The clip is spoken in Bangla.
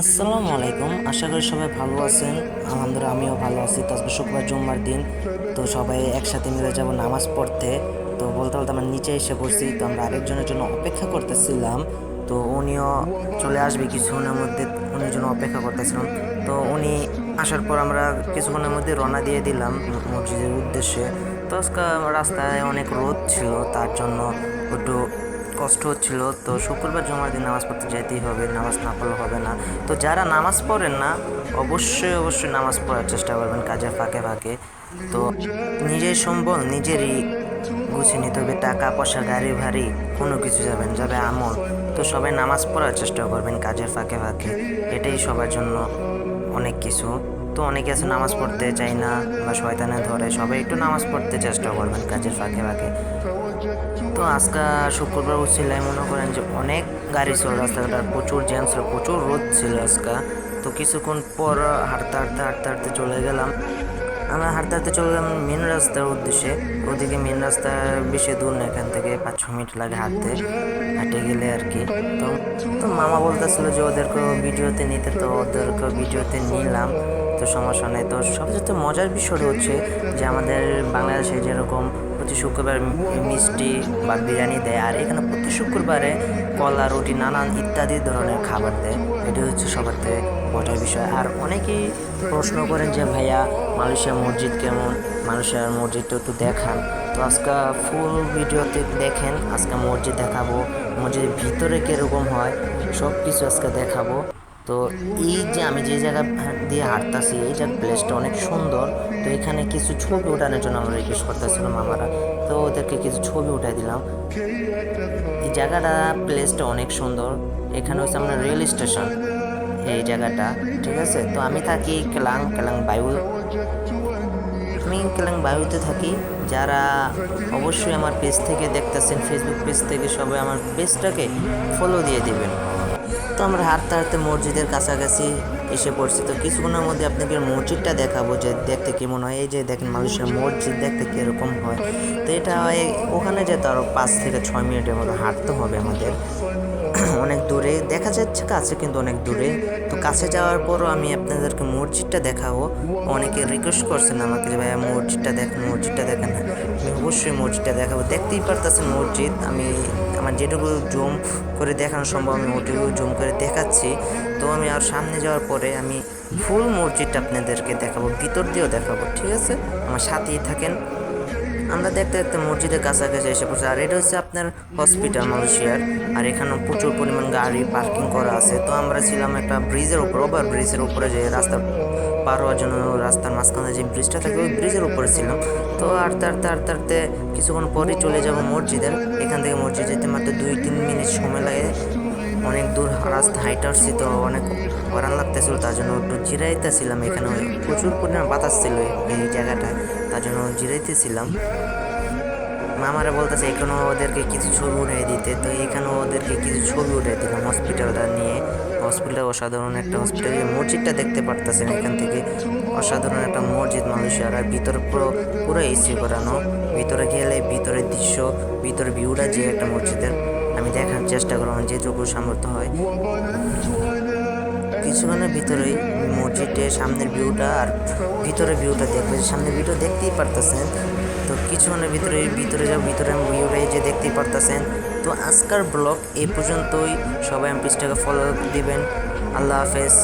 আসসালামু আলাইকুম। আশা করি সবাই ভালো আছেন। আলহামদুলিল্লাহ, আমিও ভালো আছি। তো আজকে শুক্রবার জুম্মার দিন। তো সবাই একসাথে মিলে যাব নামাজ পড়তে। তো বলতে বলতে আমরা নিচে এসে পড়ছি। তো আমরা আরেকজনের জন্য অপেক্ষা করতেছিলাম। তো উনিও চলে আসবে কিছুক্ষণের মধ্যে। উনির জন্য অপেক্ষা করতেছিলাম। তো উনি আসার পর আমরা কিছুক্ষণের মধ্যে রওনা দিয়ে দিলাম মসজিদের উদ্দেশ্যে। তো রাস্তায় অনেক রোদ ছিল। তার জন্য একটু কষ্ট হচ্ছিল, তো শুক্রবার জমার দিন নামাজ পড়তে যেতেই হবে, নামাজ না পড়লে হবে না। তো যারা নামাজ পড়েন না, অবশ্যই অবশ্যই নামাজ পড়ার চেষ্টা করবেন, কাজের ফাঁকে ফাঁকে। তো নিজের সম্বল নিজেরই গুছিয়ে নিতে হবে, টাকা পয়সা, গাড়ি ভাড়ি, কোনো কিছু যাবেন যাবে আমল। তো সবাই নামাজ পড়ার চেষ্টা করবেন, কাজের ফাঁকে ফাঁকে। এটাই সবার জন্য অনেক কিছু। তো অনেকে আছে নামাজ পড়তে চাই না বা শয়তানে ধরে, সবাই একটু নামাজ পড়তে চেষ্টা করবেন, কাজের ফাঁকে ফাঁকে। তো আজকে শুক্রবার উঠছিলাম মনে করেন যে অনেক গাড়ি ছিল রাস্তাঘাট, প্রচুর জ্যাম ছিল, প্রচুর রোদ ছিল আজকে। তো কিছুক্ষণ পর হাঁটতে হাঁটতে হাঁটতে হাঁটতে চলে গেলাম। আমরা হাঁটতে হাঁটতে চলে গেলাম মেন রাস্তার উদ্দেশ্যে। ওদিকে মেন রাস্তা বেশি দূর না, এখান থেকে পাঁচ ছ মিনিট লাগে হাঁটতে। হাঁটে গেলে আর কি। তো তো মামা বলতেছিল যে ওদেরকে ভিডিওতে নিতে, তো ওদেরকে ভিডিওতে নিলাম। তো সমস্যা নেই। তো সবচেয়ে মজার বিষয় হচ্ছে যে আমাদের বাংলাদেশে যেরকম প্রতি শুক্রবার মিষ্টি বা বিরিয়ানি দেয়। আর এখানে প্রতি শুক্রবারে কলা, রুটি, নানান ইত্যাদি ধরনের খাবার দেয়। এটি হচ্ছে সবার থেকে বিষয়। আর অনেকেই প্রশ্ন করেন যে, ভাইয়া, মালয়েশিয়া মসজিদ কেমন? মালয়েশিয়ার মসজিদটা একটু দেখান। তো আজকে ফুল ভিডিওতে দেখেন, আজকে মসজিদ দেখাবো, মসজিদের ভিতরে কীরকম হয় সব কিছু আজকে দেখাবো। তো এই যে আমি যে জায়গা দিয়ে হাঁটতাছি এই জায়গার প্লেসটা অনেক সুন্দর। তো এখানে কিছু ছবি ওঠানোর জন্য আমরা রিকোয়েস্ট করতেছিলাম আমরা। তো ওদেরকে কিছু ছবি উঠাই দিলাম। এই জায়গাটা প্লেসটা অনেক সুন্দর। এখানে হচ্ছে আমরা রেল স্টেশন এই জায়গাটা, ঠিক আছে? তো আমি থাকি কেলাং কেলাং বায়ু আমি কেলাং বায়ুতে থাকি। যারা অবশ্যই আমার পেজ থেকে দেখতেছেন ফেসবুক পেজ থেকে, সবাই আমার পেজটাকে ফলো দিয়ে দিবেন। তো আমরা হাঁটতে হাঁটতে মসজিদের কাছাকাছি এসে পড়ছি। তো কিছুক্ষণের মধ্যে আপনাকে মসজিদটা দেখাবো যে দেখতে কেমন হয়। এই যে দেখেন মালয়েশিয়ার মসজিদ, দেখতে কীরকম হয়। তো এটা হয় ওখানে যেতে আরও পাঁচ থেকে ছয় মিনিটের মতো হাঁটতে হবে আমাদের। দূরে, দেখা যাচ্ছে কাছে কিন্তু অনেক দূরে। তো কাছে যাওয়ার পরও আমি আপনাদেরকে মসজিদটা দেখাবো। অনেকে রিকোয়েস্ট করছেন আমাকে যে, ভাইয়া, মসজিদটা দেখেন মসজিদটা দেখেন আমি অবশ্যই মসজিদটা দেখাবো। দেখতেই পারতেছেন মসজিদ। আমি আমার যেটুকু জুম করে দেখানো সম্ভব, আমি ওটুকু জুম করে দেখাচ্ছি। তো আমি আর সামনে যাওয়ার পরে আমি ফুল মসজিদটা আপনাদেরকে দেখাবো, ভিতর দিয়েও দেখাবো, ঠিক আছে? আমার সাথেই থাকেন। আমরা দেখতে দেখতে মসজিদের কাছাকাছি এসে পড়ছি। আর এটা হচ্ছে আপনার হসপিটাল মালয়েশিয়ার আর এখানে প্রচুর পরিমাণ গাড়ি পার্কিং করা আছে। তো আমরা ছিলাম একটা ব্রিজের উপর ওভার ব্রিজের উপরে যে রাস্তা পার হওয়ার জন্য রাস্তার মাঝখানে যে ব্রিজটা থাকে, ওই ব্রিজের উপরে ছিলাম। তো আটতে আটতে আটতে আটতে কিছুক্ষণ পরে চলে যাব মসজিদের এখান থেকে মসজিদ যেতে মাত্র দুই তিন মিনিট সময় লাগে। অনেক দূর রাস্তা হাইট আসছি তো অনেক গরম লাগতেছিল, তার জন্য একটু জিরাইতেছিলাম এখানে। প্রচুর পরিমাণ বাতাস ছিল এই জায়গাটায়, তার জন্য জিরাইতেছিলাম। মামারা বলতেছে এখানেও ওদেরকে কিছু ছবি উঠিয়ে দিতে। তো এখানেও ওদেরকে কিছু ছবি উঠিয়ে দিলাম হসপিটালটা নিয়ে। হসপিটাল অসাধারণ একটা হসপিটাল মসজিদটা দেখতে পারতেছেন এখান থেকে। অসাধারণ একটা মসজিদ মালয়েশিয়ার আর ভিতরে পুরো পুরো এসি করানো। ভিতরে গেলে ভিতরের দৃশ্য, ভিতরে ভিউটা যে একটা মসজিদের। আমি দেখার চেষ্টা করলাম যেটুকু সামর্থ্য হয় কিছুক্ষণের ভিতরেই মসজিদের সামনের ভিউটা আর ভিতরে ভিউটা দেখবে সামনের ভিউটা দেখতেই পারতেছেন তো কিছুক্ষণের ভিতরে ভিতরে যাও ভিতরে ভিউটা এই যে দেখতেই পারতেছেন তো আজকার ব্লগ এই পর্যন্তই সবাই আমি পেজটাকে ফলো দিবেন আল্লাহ হাফেজ